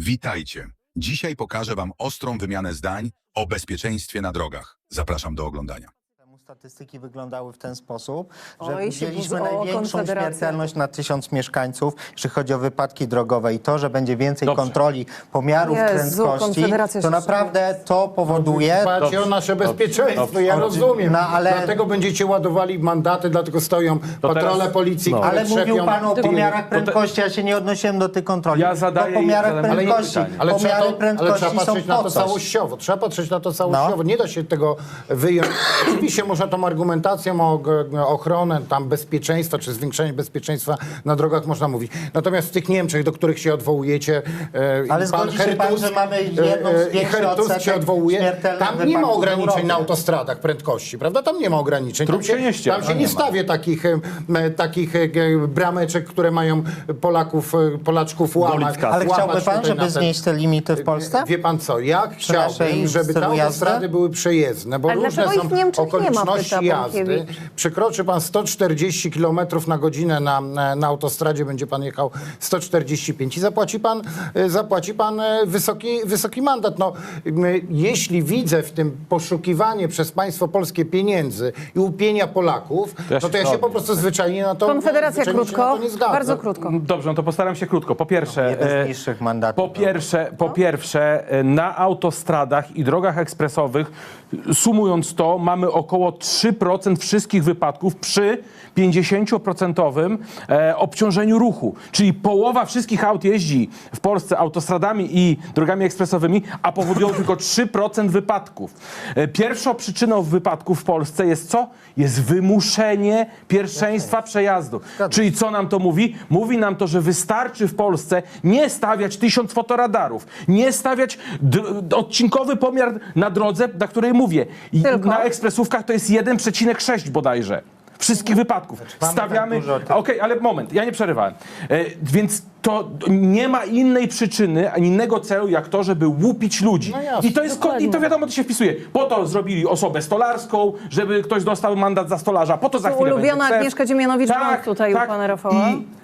Witajcie. Dzisiaj pokażę Wam ostrą wymianę zdań o bezpieczeństwie na drogach. Zapraszam do oglądania. Statystyki wyglądały w ten sposób, że Oj, się widzieliśmy budzą o największą śmiertelność na tysiąc mieszkańców, jeśli chodzi o wypadki drogowe i to, że będzie więcej Dobrze. kontroli pomiarów Jezu, prędkości, Konfederacja to się naprawdę to powoduje... Dbacie o nasze bezpieczeństwo, ja rozumiem. No, ale- Dlatego będziecie ładowali mandaty, dlatego stoją patrole teraz- policji, no. które Ale mówił trzepią Pan o tiry. pomiarach prędkości, ja się nie odnosiłem do tych kontroli. Ja zadaję o i pomiarach zadam- Ale, nie, prędkości. ale, trzeba Pomiary to, ale prędkości trzeba patrzeć są na po to coś. całościowo. Trzeba patrzeć na to całościowo. No. Nie da się tego wyjąć. Oczywiście można tą argumentacją o ochronę, tam bezpieczeństwa, czy zwiększenie bezpieczeństwa na drogach można mówić. Natomiast w tych Niemczech, do których się odwołujecie, e, Ale i zgodzi się pan, że mamy jedną z e, większych Herr Tusk się odwołuje, śmiertelnych tam nie ma ograniczeń na autostradach prędkości, prawda? Tam nie ma ograniczeń. Tam się nie ściera. tam się No nie, nie stawia takich, e, takich e, brameczek, które mają Polaków, e, Polaczków łamać. Ale chciałby pan, żeby ten- znieść te limity w Polsce? Wie pan co, ja chciałbym, żeby te autostrady były przejezdne, bo Ale różne są ich okoliczności pyta jazdy. Przekroczy pan 140 km na godzinę na, na autostradzie, będzie pan jechał 145 i zapłaci pan, e, zapłaci pan e, wysoki, wysoki mandat. No, jeśli widzę w tym poszukiwanie przez państwo polskie pieniędzy i łupienia Polaków, ja no to ja się po prostu zwyczajnie na to Konfederacja krótko, to nie zgadzam. bardzo krótko. Dobrze, no to postaram się krótko. Po pierwsze, Jeden z niższych mandatów. po pierwsze, po pierwsze e, na autostradach i drogach ekspresowych, sumując to, mamy około 3% wszystkich wypadków przy 50% e, obciążeniu ruchu. Czyli połowa wszystkich aut jeździ w Polsce autostradami i drogami ekspresowymi, a powodują tylko 3% wypadków. E, Pierwszą przyczyną wypadków w Polsce jest co? Jest wymuszenie pierwszeństwa przejazdu. Czyli co nam to mówi? Mówi nam to, że wystarczy w Polsce nie stawiać tysiąc fotoradarów, nie stawiać odcinkowy pomiar na drodze, na której mówię. I Tylko? na ekspresówkach to jest 1,6 bodajże. Wszystkich wypadków. mamy Stawiamy. tak tych- Okej, ale moment, ja nie przerywałem. E, więc to nie ma innej przyczyny, ani innego celu, jak to, żeby łupić ludzi. No jasne. I to jest I to wiadomo, to się wpisuje. Po to zrobili osobę stolarską, żeby ktoś dostał mandat za stolarza. Po to za chwilę ulubiona będzie. Agnieszka Dziemianowicz-Bąk tutaj u pana Rafała. I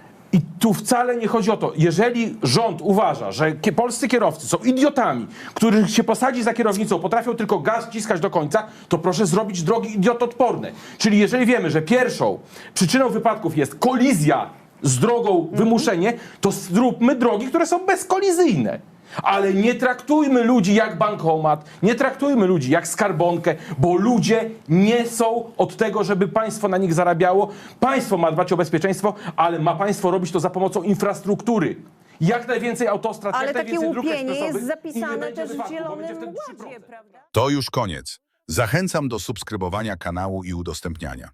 tu wcale nie chodzi o to. Jeżeli rząd uważa, że polscy kierowcy są idiotami, których się posadzi za kierownicą, potrafią tylko gaz ciskać do końca, to proszę zrobić drogi idiotodporne. Czyli jeżeli wiemy, że pierwszą przyczyną wypadków jest kolizja z drogą wymuszenie, to zróbmy drogi, które są bezkolizyjne. Ale nie traktujmy ludzi jak bankomat, nie traktujmy ludzi jak skarbonkę, bo ludzie nie są od tego, żeby państwo na nich zarabiało. Państwo ma dbać o bezpieczeństwo, ale ma państwo robić to za pomocą infrastruktury. Jak najwięcej autostrad, Ale jak takie najwięcej dróg łupienie ekspresowych jest i nie zapisane będzie też w wypadku, bo Zielonym Ładzie, 3%. prawda? To już koniec. Zachęcam do subskrybowania kanału i udostępniania.